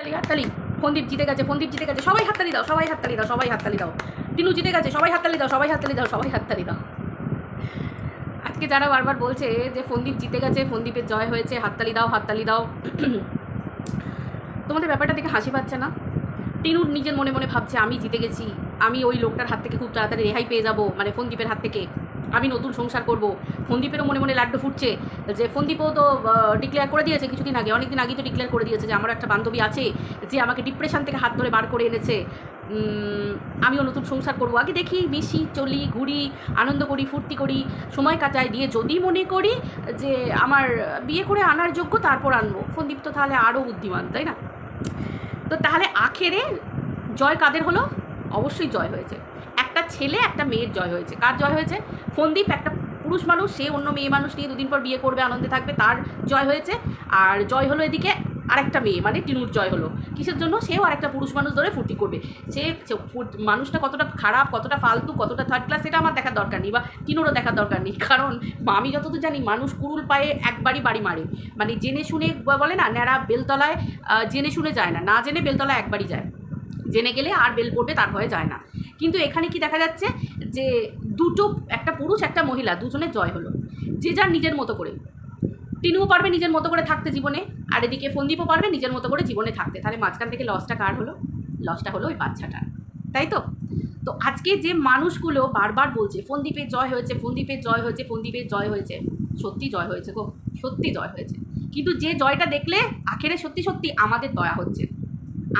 হাততালি হাততালি। ফন্দীপ জিতে গেছে ফন্দীপ জিতে গেছে। সবাই হাততালি দাও, সবাই হাততালি দাও, সবাই হাততালি দাও। টিনু জিতে গেছে, সবাই হাততালি দাও, সবাই হাততালি দাও, সবাই হাততালি দাও। আজকে যারা বারবার বলছে যে ফন্দীপ জিতে গেছে ফন্দীপের জয় হয়েছে, হাততালি দাও হাততালি দাও। তোমাদের ব্যাপারটা দেখে হাসি পাচ্ছে না? টিনুর নিজের মনে মনে ভাবছে, আমি জিতে গেছি, আমি ওই লোকটার হাত থেকে খুব তাড়াতাড়ি রেহাই পেয়ে যাব মানে ফন্দীপের হাত থেকে। আমি নতুন সংসার করব। ফন্দীপেরও মনে মনে লাড্ডু ফুটছে। যে ফন্দীপও তো ডিক্লেয়ার করে দিয়েছে কিছুদিন আগে, অনেকদিন আগেই তো ডিক্লেয়ার করে দিয়েছে যে আমার একটা বান্ধবী আছে যে আমাকে ডিপ্রেশন থেকে হাত ধরে বার করে এনেছে। আমিও নতুন সংসার করব। আগে দেখি, মিশি, চলি, ঘুরি, আনন্দ করি, ফুর্তি করি, সময় কাটাই। দিয়ে যদি মনে করি যে আমার বিয়ে করে আনার যোগ্য, তারপর আনব। ফন্দীপ তো তাহলে আরও বুদ্ধিমান, তাই না? তো তাহলে আখেরে জয় কাদের হলো? অবশ্যই জয় হয়েছে। একটা ছেলে, একটা মেয়ের জয় হয়েছে। কার জয় হয়েছে? ফন্দীপ একটা পুরুষ মানুষ, সে অন্য মেয়ে মানুষ নিয়ে দুদিন পর বিয়ে করবে, আনন্দে থাকবে, তার জয় হয়েছে। আর জয় হলো এদিকে আরেকটা মেয়ে মানে টিনুর জয় হলো। কিসের জন্য? সেও আরেকটা পুরুষ মানুষ ধরে ফুর্তি করবে। সে মানুষটা কতটা খারাপ, কতটা ফালতু, কতটা থার্ড ক্লাস সেটা আমার দেখার দরকার নেই বা টিনুরও দেখার দরকার নেই। কারণ আমি যতদূর জানি, মানুষ কুরুল পায়ে একবারই বাড়ি মারে। মানে জেনে শুনে বলে না, ন্যাড়া বেলতলায় জেনে শুনে যায় না। না জেনে বেলতলায় একবারই যায়। জেনে গেলে আর বেল পড়বে, তার ভয়ে যায় না। কিন্তু এখানে কি দেখা যাচ্ছে যে দুটো, একটা পুরুষ, একটা মহিলা দুজনের জয় হলো। যে যার নিজের মতো করে। টিনুও পারবে নিজের মতো করে থাকতে জীবনে, আর এদিকে ফন্দীপও পারবে নিজের মতো করে জীবনে থাকতে। তাহলে মাঝখান থেকে লসটা কার হলো? লসটা হলো ওই বাচ্চাটার তাই তো? তো আজকে যে মানুষগুলো বারবার বলছে ফন্দীপের জয় হয়েছে ফন্দীপের জয় হয়েছে ফন্দীপের জয় হয়েছে। সত্যি জয় হয়েছে গো, সত্যি জয় হয়েছে। কিন্তু যে জয়টা দেখলে আখেরে সত্যি সত্যি আমাদের দয়া হচ্ছে।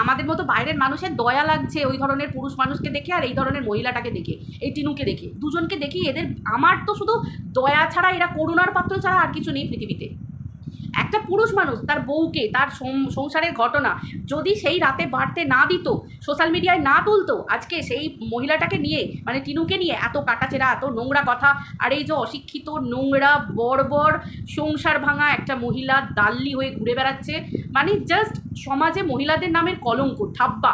আমাদের মতো বাইরের মানুষের দয়া লাগছে ওই ধরনের পুরুষ মানুষকে দেখে আর এই ধরনের মহিলাটাকে দেখে, এই টিনুকে দেখে। দুজনকে দেখি এদের, আমার তো শুধু দয়া ছাড়া এরা করুণার পাত্র ছাড়া আর কিছু নেই পৃথিবীতে। একটা পুরুষ মানুষ, তার বউকে, তার সংসারের ঘটনা, যদি সেই রাতে বাড়তে না দিত সোশ্যাল মিডিয়ায় না তুলতো, আজকে সেই মহিলাটাকে নিয়ে মানে টিনুকে নিয়ে এত কাটাচেরা, এত নোংরা কথা, আর এই যে অশিক্ষিত, নোংরা, বর্বর, সংসার ভাঙা একটা মহিলা দাল্লি হয়ে ঘুরে বেড়াচ্ছে মানে জাস্ট সমাজে মহিলাদের নামের কলঙ্ক থাব্বা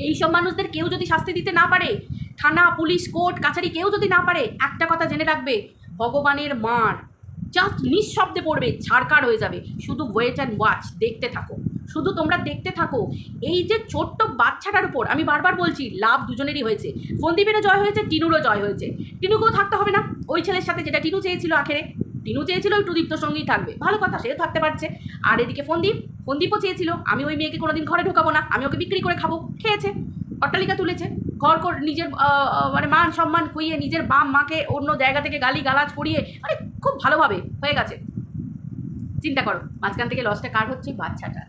এইসব মানুষদের কেউ যদি শাস্তি দিতে না পারে, থানা, পুলিশ, কোর্ট, কাছারি কেউ যদি না পারে, একটা কথা জেনে রাখবে, ভগবানের মার জাস্ট নিঃশব্দে পড়বে ছাড়কার হয়ে যাবে। শুধু ওয়েট অ্যান্ড ওয়াচ দেখতে থাকো। শুধু তোমরা দেখতে থাকো। এই যে ছোট্ট বাচ্চাটার উপর, আমি বারবার বলছি, লাভ দুজনেরই হয়েছে। ফন্দীপেরও জয় হয়েছে, টিনুরও জয় হয়েছে। টিনুকেও থাকতে হবে না। ওই ছেলের সাথে যেটা টিনু চেয়েছিল আখেরে, টিনু চেয়েছিল ওই টুদীপ্তর সঙ্গেই থাকবে। ভালো কথা, সেও থাকতে পারছে। আর এদিকে ফন্দীপ, ফন্দীপও চেয়েছিল, আমি ওই মেয়েকে কোনোদিন ঘরে ঢোকাবো না, আমি ওকে বিক্রি করে খাব। খেয়েছে, অট্টালিকা তুলেছে। ঘর কর নিজের মানে মান সম্মান খুইয়ে নিজের বাম মাকে অন্য জায়গা থেকে গালি গালাজ করিয়ে মানে খুব ভালোভাবে হয়ে গেছে। চিন্তা করো মাঝখান থেকে লসটা কার হচ্ছে? বাচ্চাটা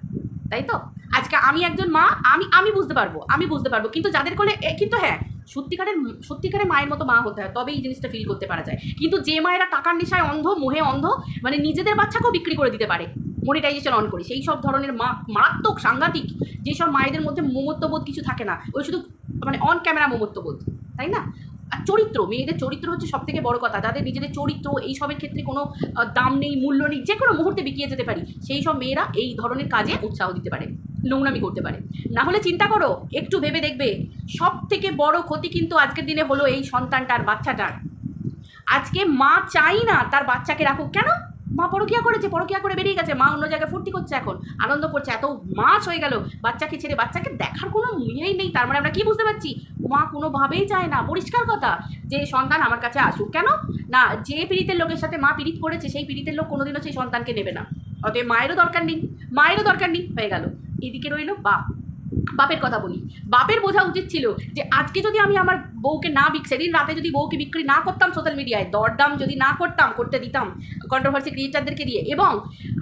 তাই তো? আজকে আমি একজন মা আমি আমি বুঝতে পারব আমি বুঝতে পারব। কিন্তু যাদের এ, কিন্তু হ্যাঁ সত্যিকারের সত্যিকারের মায়ের মতো মা হতে হয় তবে এই জিনিসটা ফিল করতে পারা যায়। কিন্তু যে মায়েরা টাকার নেশায় অন্ধ মোহে অন্ধ মানে নিজেদের বাচ্চাকেও বিক্রি করে দিতে পারে মনিটাইজেশন অন করে। সেই সব ধরনের মা মারাত্মক সাংঘাতিক যেসব মায়েদের মধ্যে মমত্ববোধ কিছু থাকে না ওই শুধু মানে অন ক্যামেরা মমত্ববোধ তাই না? আর চরিত্র, মেয়েদের চরিত্র হচ্ছে সব থেকে বড় কথা। তাদের নিজেদের চরিত্র, এই সবের ক্ষেত্রে কোনো দাম নেই, মূল্য নেই, যে কোনো মুহূর্তে বিকিয়ে যেতে পারি। সেই সব মেয়েরা এই ধরনের কাজে উৎসাহ দিতে পারে, নোংরামি করতে পারে। না হলে চিন্তা করো, একটু ভেবে দেখবে সব থেকে বড় ক্ষতি কিন্তু আজকের দিনে হলো এই সন্তানটার, বাচ্চাটার। আজকে মা চাই না তার বাচ্চাকে রাখুক। কেন? মা পরকিয়া করেছে, পরকিয়া করে বেরিয়ে গেছে, মা অন্য জায়গায় ফুর্তি করছে এখন, আনন্দ করছে, এত মাস হয়ে গেল, বাচ্চাকে ছেড়ে, বাচ্চাকে দেখার কোনো ইয়েই নেই, তার মানে আমরা কি বুঝতে পারছি? মা কোনোভাবেই চায় না, পরিষ্কার কথা, যে সন্তান আমার কাছে আসুক, কেন? না, যে পীড়িতের লোকের সাথে মা পীড়িত করেছে, সেই পীড়িতের লোক কোনোদিনও সেই সন্তানকে নেবে না, অতএব মায়েরও দরকার নেই, মায়েরও দরকার নেই, হয়ে গেল, এদিকে রইল বাপ। বাপের কথা বলি। বাপের বোঝা উচিত ছিল যে, আজকে যদি আমি আমার বউকে না বিক, সেদিন রাতে যদি বউকে বিক্রি না করতাম সোশ্যাল মিডিয়ায় দরদাম যদি না করতাম, করতে দিতাম কন্ট্রোভার্সি ক্রিয়েটারদেরকে দিয়ে এবং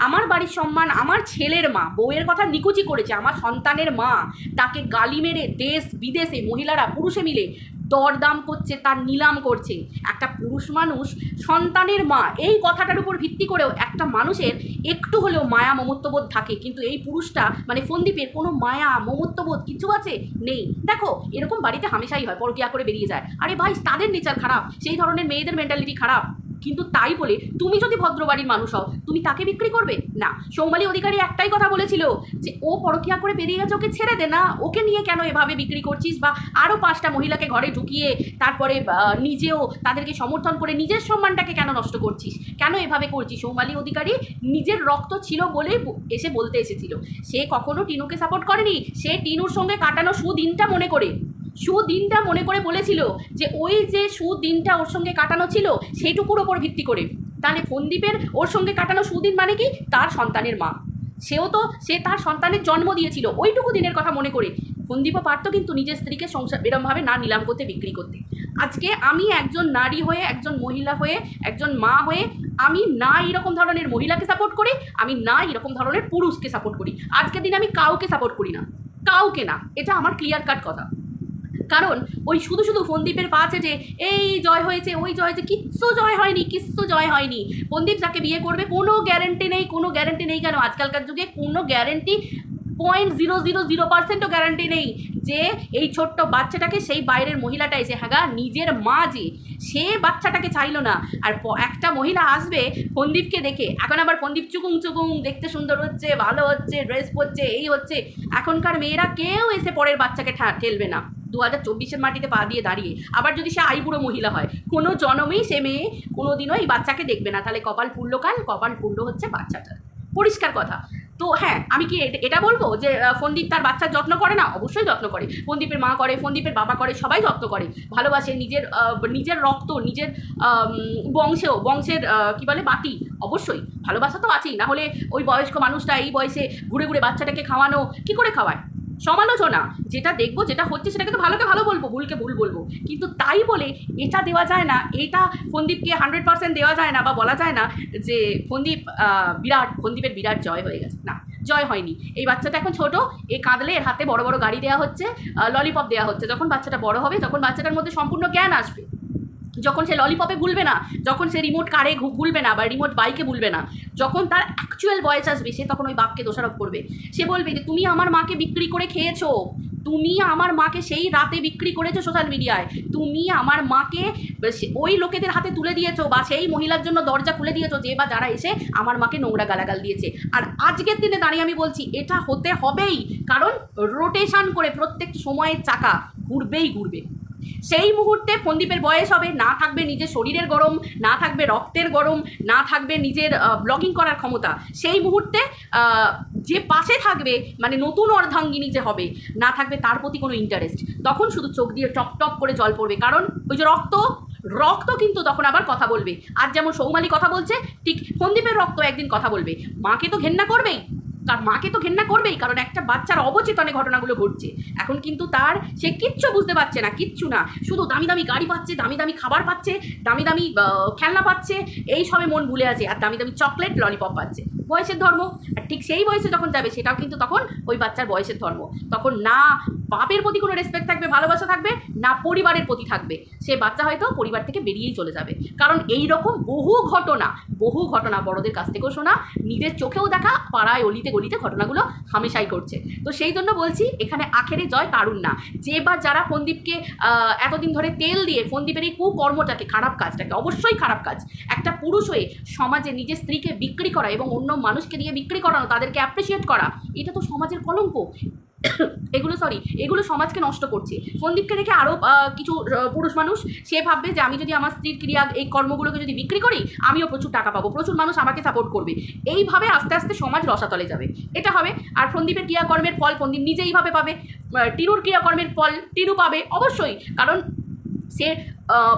আমার বাড়ির সম্মান, আমার ছেলের মা বউয়ের কথা নিকুচি করেছে, আমার সন্তানের মা তাকে গালি মেরে দেশ বিদেশে মহিলারা, পুরুষে মিলে দরদাম করছে, তার নিলাম করছে। একটা পুরুষ মানুষ, সন্তানের মা, এই কথাটার উপর ভিত্তি করেও একটা মানুষের একটু হলেও মায়া মমত্ববোধ থাকে। কিন্তু এই পুরুষটা মানে ফন্দীপের কোনো মায়া, মমত্ববোধ কিছু আছে? নেই। দেখো, এরকম বাড়িতে হামেশাই হয়, পরকিয়া করে বেরিয়ে যায়। আরে ভাই, তাদের নেচার খারাপ, সেই ধরনের মেয়েদের মেন্টালিটি খারাপ। কিন্তু তাই বলে তুমি যদি ভদ্রবাড়ির মানুষ হও, তুমি তাকে বিক্রি করবে? না। সৌমালী অধিকারী একটাই কথা বলেছিল যে, ও পরকিয়া করে বেরিয়ে গেছে, ওকে ছেড়ে দে না। ওকে নিয়ে কেন এভাবে বিক্রি করছিস? বা আরও পাঁচটা মহিলাকে ঘরে ঢুকিয়ে তারপরে নিজেও তাদেরকে সমর্থন করে নিজের সম্মানটাকে কেন নষ্ট করছিস? কেন এভাবে করছিস? সৌমালী অধিকারী নিজের রক্ত ছিল বলেই ব- এসে বলতে এসেছিল। সে কখনো টিনুকে সাপোর্ট করেনি। সে টিনুর সঙ্গে কাটানো সুদিনটা মনে করে। সুদিনটা মনে করে বলেছিল যে ওই যে সুদিনটা ওর সঙ্গে কাটানো ছিল, সেইটুকুর ওপর ভিত্তি করে। তাহলে ফন্দীপের ওর সঙ্গে কাটানো সুদিন মানে কি? তার সন্তানের মা। সেও তো, সে তার সন্তানের জন্ম দিয়েছিল, ওইটুকু দিনের কথা মনে করে। ফন্দীপও পারতো কিন্তু নিজের স্ত্রীকে সংসার এরমভাবে না নিলাম করতে, বিক্রি করতে। আজকে আমি একজন নারী হয়ে, একজন মহিলা হয়ে, একজন মা হয়ে, আমি না এরকম ধরনের মহিলাকে সাপোর্ট করি, আমি না এরকম ধরনের পুরুষকে সাপোর্ট করি। আজকের দিনে আমি কাউকে সাপোর্ট করি না। কাউকে না। এটা আমার ক্লিয়ার কাট কথা। কারণ ওই শুধু শুধু ফন্দীপের পাচ্ছে যে এই জয় হয়েছে, ওই জয় হয়েছে, কিচ্ছু জয় হয়নি, কিচ্ছু জয় হয়নি। ফন্দীপ যাকে বিয়ে করবে, কোনো গ্যারেন্টি নেই, কোনো গ্যারেন্টি নেই কেন? আজকালকার যুগে কোনো guarantee point zero zero zero পার্সেন্টও গ্যারান্টি নেই। যে এই ছোট্ট বাচ্চাটাকে সেই বাইরের মহিলাটা এসে হ্যাঁ নিজের মা যে, সে বাচ্চাটাকে চাইলো না। আর একটা মহিলা আসবে ফন্দীপকে দেখে, এখন আবার ফন্দীপ চুকুং চুকুং দেখতে সুন্দর হচ্ছে, ভালো হচ্ছে ড্রেস পরছে, এই হচ্ছে। এখনকার মেয়েরা কেউ এসে পরের বাচ্চাকে ঠেলবে না। দু হাজার চব্বিশের মাটিতে পা দিয়ে দাঁড়িয়ে। আবার যদি সে আইবুড়ো মহিলা হয়, কোনো জনমেই সে মেয়ে কোনো দিনও এই বাচ্চাকে দেখবে না। তাহলে কপাল পুড়লো কাল কপাল পুড়লো হচ্ছে বাচ্চাটা পরিষ্কার কথা। তো হ্যাঁ আমি কি এট- বলব যে ফন্দীপ তার বাচ্চার যত্ন করে না? অবশ্যই যত্ন করে। ফন্দীপের মা করে ফন্দীপের বাবা করে, সবাই যত্ন করে। ভালোবাসে নিজের নিজের রক্ত, নিজের বংশেও, বংশের কি বলে, বাতি। অবশ্যই। ভালোবাসা তো আছেই। না হলে ওই বয়স্ক মানুষটা এই বয়সে ঘুরে ঘুরে বাচ্চাটাকে খাওয়ানো, কি করে খাওয়ায়? সমালোচনা, যেটা দেখব, যেটা হচ্ছে সেটাকে তো ভালোকে ভালো বলব, ভুলকে ভুল বলব। কিন্তু তাই বলে এটা দেওয়া যায় না, এটা ফন্দীপকে হান্ড্রেড পার্সেন্ট দেওয়া যায় না বা বলা যায় না যে ফন্দীপ বিরাট ফন্দীপের বিরাট জয় হয়ে গেছে। না, জয় হয়নি। এই বাচ্চাটা এখন ছোট, এ কাঁদলে এর হাতে বড় বড় গাড়ি দেওয়া হচ্ছে ললিপপ দেওয়া হচ্ছে। যখন বাচ্চাটা বড় হবে, তখন বাচ্চাটার মধ্যে সম্পূর্ণ জ্ঞান আসবে। যখন সে ললিপপে ভুলবে না, যখন সে রিমোট কারে ভুলবে না বা রিমোট বাইকে ভুলবে না, যখন তার অ্যাকচুয়াল বয়স আসবে, সে তখন ওই বাপকে দোষারোপ করবে। সে বলবে যে, তুমি আমার মাকে বিক্রি করে খেয়েছো। তুমি আমার মাকে সেই রাতে বিক্রি করেছ সোশ্যাল মিডিয়ায় তুমি আমার মাকে ওই লোকেদের হাতে তুলে দিয়েছ বা সেই মহিলার জন্য দরজা খুলে দিয়েছ যে বা যারা এসে আমার মাকে নোংরা গালাগাল দিয়েছে। আর আজকের দিনে দাঁড়িয়ে আমি বলছি, এটা হতে হবেই, কারণ রোটেশন করে প্রত্যেক সময়ের চাকা ঘুরবেই ঘুরবে। সেই মুহূর্তে ফন্দীপের বয়স হবে, না থাকবে নিজের শরীরের গরম, না থাকবে রক্তের গরম, না থাকবে নিজের ব্লগিং করার ক্ষমতা। সেই মুহূর্তে যে পাশে থাকবে মানে নতুন অর্ধাঙ্গিনী যে হবে, না থাকবে তার প্রতি কোনো ইন্টারেস্ট তখন শুধু চোখ দিয়ে টপ টপ করে জল পড়বে, কারণ ওই যে রক্ত রক্ত কিন্তু তখন আবার কথা বলবে। আর যেমন সৌমালি কথা বলছে, ঠিক ফন্দীপের রক্ত একদিন কথা বলবে। মাকে তো ঘেন্না করবেই। তার মাকে তো ঘেন্না করবেই, কারণ একটা বাচ্চার অবচেতনে ঘটনাগুলো ঘটছে। এখন কিন্তু তার, সে কিচ্ছু বুঝতে পারছে না, কিচ্ছু না। শুধু দামি দামি গাড়ি পাচ্ছে, দামি দামি খাবার পাচ্ছে, দামি দামি খেলনা পাচ্ছে, এই সবে মন ভুলে আছে, আর দামি দামি চকলেট, ললিপপ পাচ্ছে। বয়সের ধর্ম। আর ঠিক সেই বয়সে যখন যাবে, সেটাও কিন্তু তখন ওই বাচ্চার বয়সের ধর্ম। তখন না বাপের প্রতি কোনো রেসপেক্ট থাকবে, ভালোবাসা থাকবে, না পরিবারের প্রতি থাকবে। সে বাচ্চা হয়তো পরিবার থেকে বেরিয়েই চলে যাবে। কারণ এই রকম বহু ঘটনা বহু ঘটনা বড়দের কাছ থেকেও শোনা, নিজের চোখেও দেখা, পাড়ায় অলিতে গলিতে ঘটনাগুলো হামেশাই করছে তো সেই জন্য বলছি, এখানে আখেরে জয় তারুণ না। যে বা যারা ফন্দীপকে এতদিন ধরে তেল দিয়ে ফন্দীপের এই কুকর্মটাকে, খারাপ কাজটাকে, অবশ্যই খারাপ কাজ। একটা পুরুষ হয়ে সমাজে নিজের স্ত্রীকে বিক্রি করা এবং অন্য মানুষকে দিয়ে বিক্রি করানো, তাদেরকে অ্যাপ্রিসিয়েট করা, এটা তো সমাজের কলঙ্ক। এগুলো সরি এগুলো সমাজকে নষ্ট করছে। সন্দীপকে দেখে আরও কিছু পুরুষ মানুষ, সে ভাববে যে আমি যদি আমার স্ত্রীর ক্রিয়া, এই কর্মগুলোকে যদি বিক্রি করি, আমিও প্রচুর টাকা পাবো। প্রচুর মানুষ আমাকে সাপোর্ট করবে। এইভাবে আস্তে আস্তে সমাজ রসাতলে যাবে। এটা হবে। আর সন্দীপের ক্রিয়াকর্মের ফল সন্দীপ নিজেইভাবে পাবে। টিনুর ক্রিয়াকর্মের ফল টিনু পাবে, অবশ্যই। কারণ সে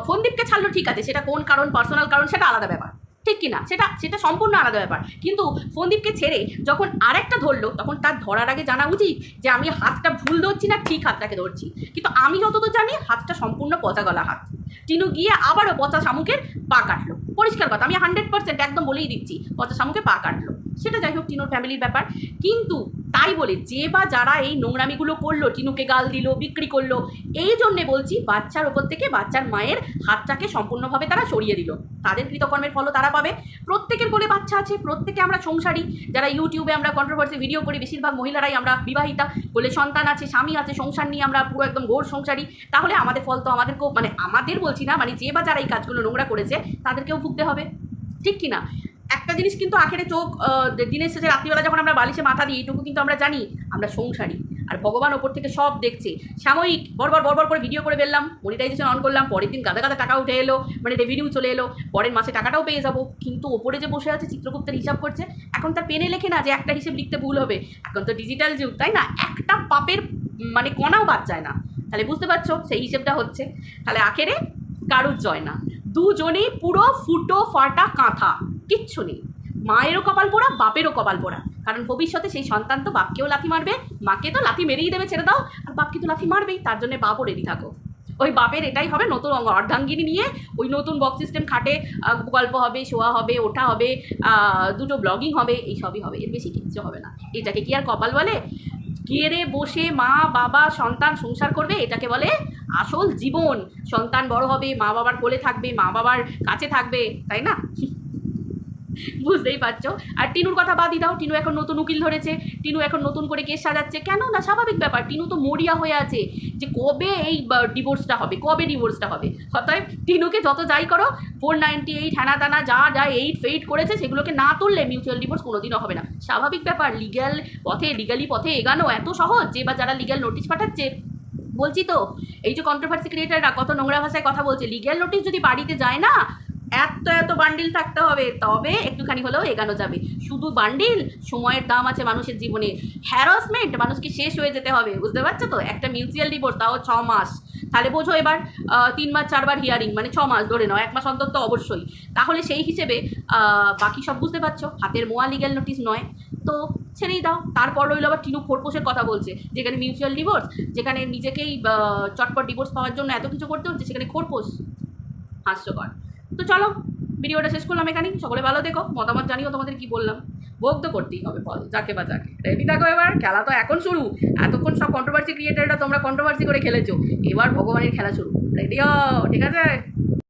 ফন্দীপকে ছাড়লো ঠিক আছে। সেটা কোন কারণ? পার্সোনাল কারণ? সেটা আলাদা ব্যাপার। ঠিক কি না সেটা সেটা সম্পূর্ণ আলাদা ব্যাপার। কিন্তু ফন্দীপকে ছেড়ে যখন আরেকটা ধরলো, তখন তার ধরার আগে জানা উচিত যে আমি হাতটা ভুল ধরছি না, ঠিক হাতটাকে ধরছি। কিন্তু আমি যতদূর জানি, হাতটা সম্পূর্ণ পচা গলা হাত। টিনু গিয়ে আবারও পচা শামুকের পা কাটলো। পরিষ্কার কথা, আমি হান্ড্রেড পার্সেন্ট একদম বলেই দিচ্ছি, পচা শামুকে পা কাটলো। সেটা যাই হোক, টিনুর ফ্যামিলির ব্যাপার। কিন্তু তাই বলে যে বা যারা এই নোংরামিগুলো করল, টিনুকে গাল দিল, বিক্রি করল, এই জন্যে বলছি, বাচ্চার ওপর থেকে বাচ্চার মায়ের হাতটাকে সম্পূর্ণভাবে তারা সরিয়ে দিল। তাদের কৃতকর্মের ফলও তারা পাবে। প্রত্যেকের কোলে বাচ্চা আছে, প্রত্যেকে আমরা সংসারী। যারা ইউটিউবে আমরা কন্ট্রোভার্সি ভিডিও করি, বেশিরভাগ মহিলারাই আমরা বিবাহিতা। বলে সন্তান আছে, স্বামী আছে, সংসার নিয়ে আমরা পুরো একদম ঘোর সংসারী। তাহলে আমাদের ফল তো আমাদেরকেও মানে আমাদের বলছি না মানে যে বা যারা এই কাজগুলো নোংরা করেছে, তাদেরকেও ভুগতে হবে। ঠিক কি না একটা জিনিস কিন্তু আখেরে চোখ দিনের শেষে রাত্রিবেলা যখন আমরা বালিশে মাথা দিই এইটুকু কিন্তু আমরা জানি, আমরা সংসারী। আর ভগবান ওপর থেকে সব দেখছে। সাময়িক বরবার বরবার করে ভিডিও করে ফেললাম মনিটাইজেশন অন করলাম, পরের দিন গাদা গাদা টাকা উঠে এলো মানে রেভিনিউ চলে এলো, পরের মাসে টাকাটাও পেয়ে যাব। কিন্তু ওপরে যে বসে আছে চিত্রগুপ্তের হিসাব করছে, এখন তার পেনে লেখে না যে একটা হিসেব লিখতে ভুল হবে। এখন তো ডিজিটাল যুগ, তাই না? একটা পাপের মানে কণাও বাদ যায় না। তাহলে বুঝতে পারছ, সেই হিসেবটা হচ্ছে। তাহলে আখেরে কারুর জয় না? দুজনেই পুরো ফুটো ফাটা কাঁথা, কিচ্ছু নেই। মায়েরও কপাল পোড়া, বাপেরও কপাল পোড়া। কারণ ভবিষ্যতে সেই সন্তান তো বাপকেও লাথি মারবে, মাকে তো লাথি মেরেই দেবে, ছেড়ে দাও। আর বাপকে তো লাথি মারবেই, তার জন্য বাপও রেডি থাকো। ওই বাপের এটাই হবে নতুন অর্ধাঙ্গিনী নিয়ে ওই নতুন বক্স সিস্টেম খাটে গল্প হবে, শোয়া হবে, ওঠা হবে দুটো ব্লগিং হবে, এই সবই হবে। এর বেশি কিচ্ছু হবে না। এটাকে কি আর কপাল বলে? গিয়ে বসে মা, বাবা, সন্তান সংসার করবে, এটাকে বলে আসল জীবন। সন্তান বড় হবে, মা বাবার কোলে থাকবে, মা বাবার কাছে থাকবে, তাই না? বুঝতেই পারছ? আর টিনুর কথা বাদই দাও, টিনু এখন নতুন উকিল ধরেছে, টিনু এখন নতুন করে কেস সাজাচ্ছে। কেন না, স্বাভাবিক ব্যাপার, টিনু তো মরিয়া হয়ে আছে যে কবে এই ডিভোর্সটা হবে, কবে ডিভোর্সটা হবে? অতএব টিনুকে যত যাই করো ফোর নাইনটি এইট হ্যানা দানা যা যা এইট ফেইট করেছে, সেগুলোকে না তুললে মিউচুয়াল ডিভোর্স কোনোদিনও হবে না। স্বাভাবিক ব্যাপার লিগ্যাল পথে লিগালি পথে এগানো এত সহজ যে, বা, যারা লিগ্যাল নোটিশ পাঠাচ্ছে, বলছি তো, এই যে কন্ট্রোভার্সি ক্রিয়েটাররা কত নোংরা ভাষায় কথা বলছে লিগ্যাল নোটিশ যদি বাড়িতে যায় না এত এত বান্ডিল থাকতে হবে তবে একটুখানি হলেও এগানো যাবে। শুধু বান্ডিল সময়ের দাম আছে মানুষের জীবনে। হ্যারাসমেন্ট মানুষকে শেষ হয়ে যেতে হবে বুঝতে পারছ তো? একটা মিউচুয়াল ডিভোর্স তাও ছ মাস। তাহলে বোঝো এবার আহ, তিনবার চারবার হিয়ারিং মানে ছ মাস ধরে নাও এক মাস অন্তত অবশ্যই। তাহলে সেই হিসেবে বাকি সব বুঝতে পারছ? হাতের মোয়া লিগ্যাল নোটিশ নয়। তো ছেড়েই দাও। তারপর রইল আবার টিনু খোরপোশের কথা বলছে যেখানে মিউচুয়াল ডিভোর্স যেখানে নিজেকেই চটপট ডিভোর্স পাওয়ার জন্য এত কিছু করতে হচ্ছে সেখানে খোরপোশ। হাস্যকর। তো চলো, ভিডিওটা শেষ করলাম এখানেই। সকলে ভালো দেখো মতামত জানিও তোমাদের কি বললাম। ভোগ তো করতেই হবে, বল, যাকে বা যাকে। রেডি থাকো এবার, খেলা তো এখন শুরু। এতক্ষণ সব কন্ট্রোভার্সি ক্রিয়েটাররা তোমরা কন্ট্রোভার্সি করে খেলেছো। এবার ভগবানের খেলা শুরু। রেডি ঠিক আছে?